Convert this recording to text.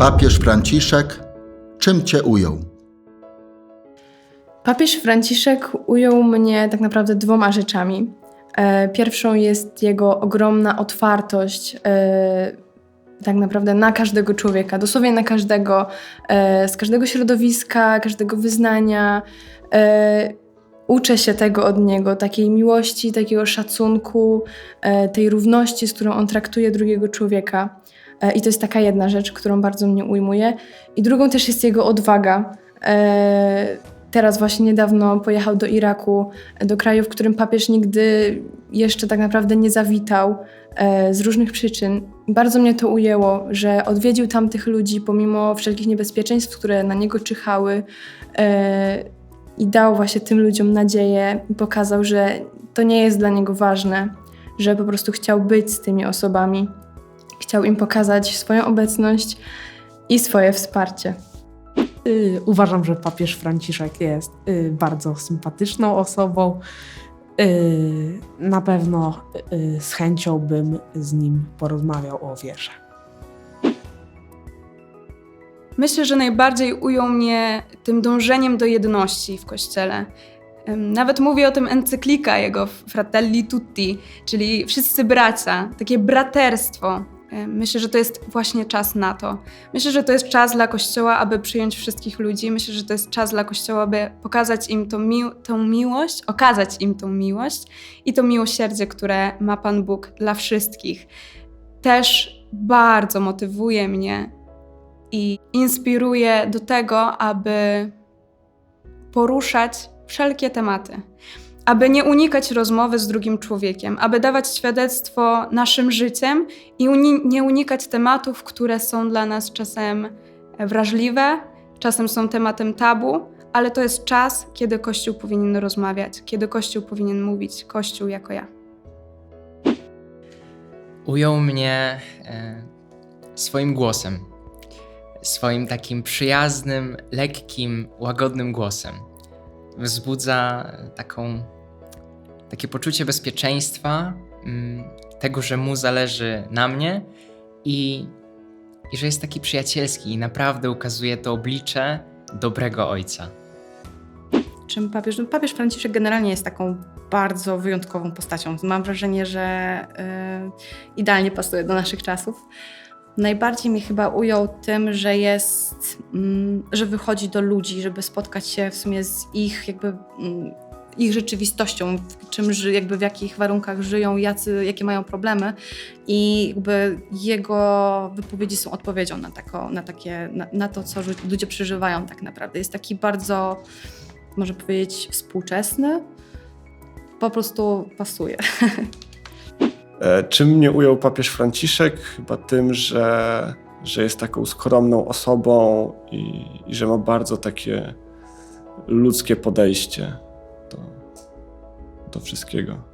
Papież Franciszek czym cię ujął? Papież Franciszek ujął mnie tak naprawdę dwoma rzeczami. E, Pierwszą jest jego ogromna otwartość e, tak naprawdę na każdego człowieka, dosłownie na każdego, e, z każdego środowiska, każdego wyznania. Uczę się tego od niego, takiej miłości, takiego szacunku, tej równości, z którą on traktuje drugiego człowieka. E, I to jest taka jedna rzecz, którą bardzo mnie ujmuje. I drugą też jest jego odwaga. E, Teraz właśnie niedawno pojechał do Iraku, do kraju, w którym papież nigdy jeszcze tak naprawdę nie zawitał e, z różnych przyczyn. Bardzo mnie to ujęło, że odwiedził tam tych ludzi pomimo wszelkich niebezpieczeństw, które na niego czyhały e, i dał właśnie tym ludziom nadzieję i pokazał, że to nie jest dla niego ważne, że po prostu chciał być z tymi osobami. Chciał im pokazać swoją obecność i swoje wsparcie. Y, Uważam, że papież Franciszek jest y, bardzo sympatyczną osobą. Y, Na pewno y, z chęcią bym z nim porozmawiał o wierze. Myślę, że najbardziej ujął mnie tym dążeniem do jedności w kościele. Nawet mówi o tym encyklika jego Fratelli Tutti, czyli wszyscy bracia, takie braterstwo. Myślę, że to jest właśnie czas na to. Myślę, że to jest czas dla Kościoła, aby przyjąć wszystkich ludzi. Myślę, że to jest czas dla Kościoła, aby pokazać im tą, mi- tą miłość, okazać im tą miłość i to miłosierdzie, które ma Pan Bóg dla wszystkich. Też bardzo motywuje mnie i inspiruje do tego, aby poruszać wszelkie tematy, aby nie unikać rozmowy z drugim człowiekiem, aby dawać świadectwo naszym życiem i uni- nie unikać tematów, które są dla nas czasem wrażliwe, czasem są tematem tabu, ale to jest czas, kiedy Kościół powinien rozmawiać, kiedy Kościół powinien mówić, Kościół jako ja. ujął mnie e, swoim głosem. Swoim takim przyjaznym, lekkim, łagodnym głosem. Wzbudza taką, takie poczucie bezpieczeństwa, mm, tego, że mu zależy na mnie i, i że jest taki przyjacielski i naprawdę ukazuje to oblicze dobrego ojca. czym papież? No, papież Franciszek generalnie jest taką bardzo wyjątkową postacią. Mam wrażenie, że y, idealnie pasuje do naszych czasów. Najbardziej mnie chyba ujął tym, że jest, mm, że wychodzi do ludzi, żeby spotkać się w sumie z ich jakby mm, ich rzeczywistością, w czym ży, jakby w jakich warunkach żyją, jacy, jakie mają problemy i jakby jego wypowiedzi są odpowiedzią na, tako, na, takie, na, na to, co lu- ludzie przeżywają tak naprawdę. Jest taki bardzo można powiedzieć, współczesny, po prostu pasuje. E, Czym mnie ujął papież Franciszek? Chyba tym, że, że jest taką skromną osobą i, i że ma bardzo takie ludzkie podejście do, do wszystkiego.